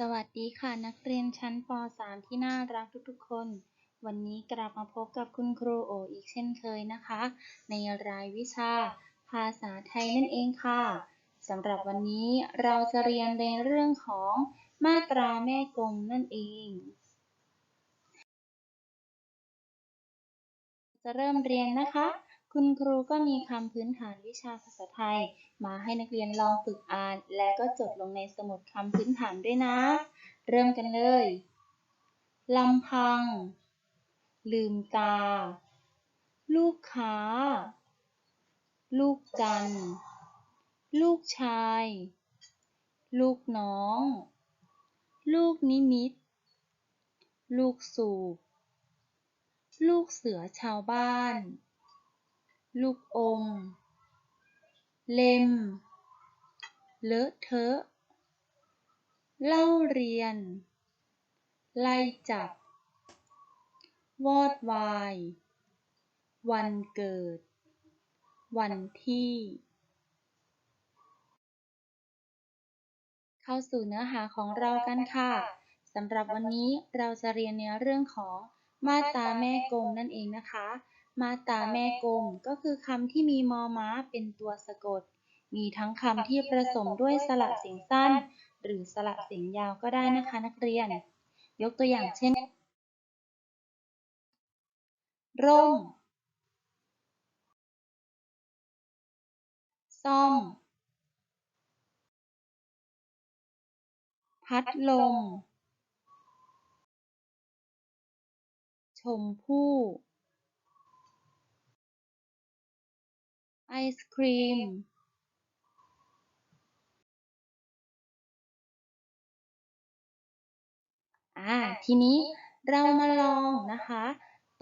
สวัสดีค่ะนักเรียนชั้นป .3 ที่น่ารักทุกๆคน วันนี้กลับมาพบกับคุณครูโออีกเช่นเคยนะคะ ในรายวิชา ภาษาไทยนั่นเองค่ะสำหรับวันนี้เราจะเรียนในเรื่องของมาตราแม่กลมนั่นเอง จะเริ่มเรียนนะคะ คุณครูก็มีคำพื้นฐานวิชาภาษาไทย มาให้นักเรียนลองฝึกอ่าน และก็จดลงในสมุดคำพื้นฐานด้วยนะ เริ่มกันเลยลำพัง ลืมตา ลูกค้า ลูกจัน ลูกชาย ลูกน้อง ลูกนิมิต ลูกสูบ ลูกเสือชาวบ้าน ลูกอม เล็ม เลอะเทอะ เล่าเรียน ไล่จับ วอดวาย วันเกิด วันที่ เข้าสู่เนื้อหาของเรากันค่ะสำหรับวันนี้เราจะเรียนในเรื่องของมาตราแม่กลมนั่นเองนะคะ มาตราแม่กลมก็คือคำที่มีมอม้าเป็นตัวสะกด มีทั้งคำที่ผสมด้วยสระเสียงสั้น หรือสระเสียงยาวก็ได้นะคะนักเรียน ยกตัวอย่างเช่น ร่ม ซ่อม พัดลม ชมพู่ ศครีมอ่าทีนี้เรามาลองนะคะ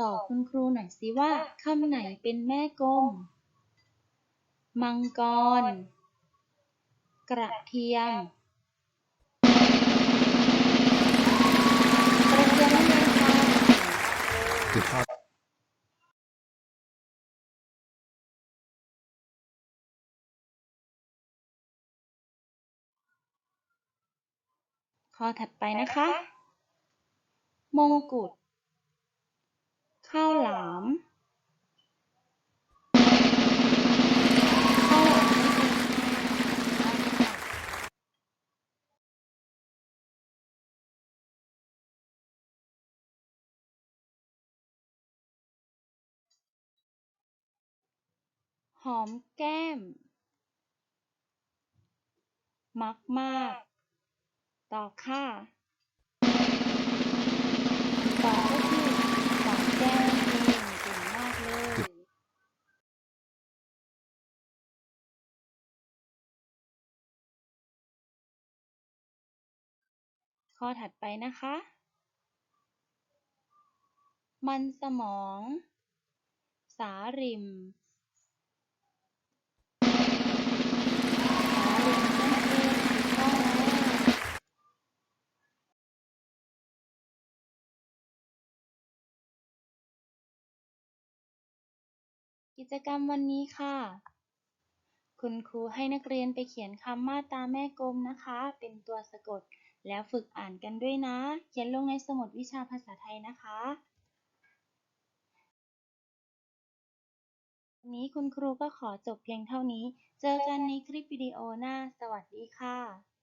ตอบคุณครูหน่อยสิว่าคำไหนเป็นแม่กลม มังกร กระเทียมกระเทียมนั่นเองค่ะ ข้อข้อถัดไปนะคะ มงกุฎ ข้าวหลามข้าวหลามนั่นเองค่ะหอมแก้ม มักมาก ต่อค่ะต่อก็คือหอมแก้มนั่นเองเก่งมากเลยข้อถัดไปนะคะ มันสมอง สาริม กิจกรรมวันนี้ค่ะ คุณครูให้นักเรียนไปเขียนคำมาตราแม่กลมนะคะ เป็นตัวสะกด แล้วฝึกอ่านกันด้วยนะ เขียนลงในสมุดวิชาภาษาไทยนะคะวันนี้คุณครูก็ขอจบเพียงเท่านี้ เจอกันในคลิปวิดีโอหน้า สวัสดีค่ะ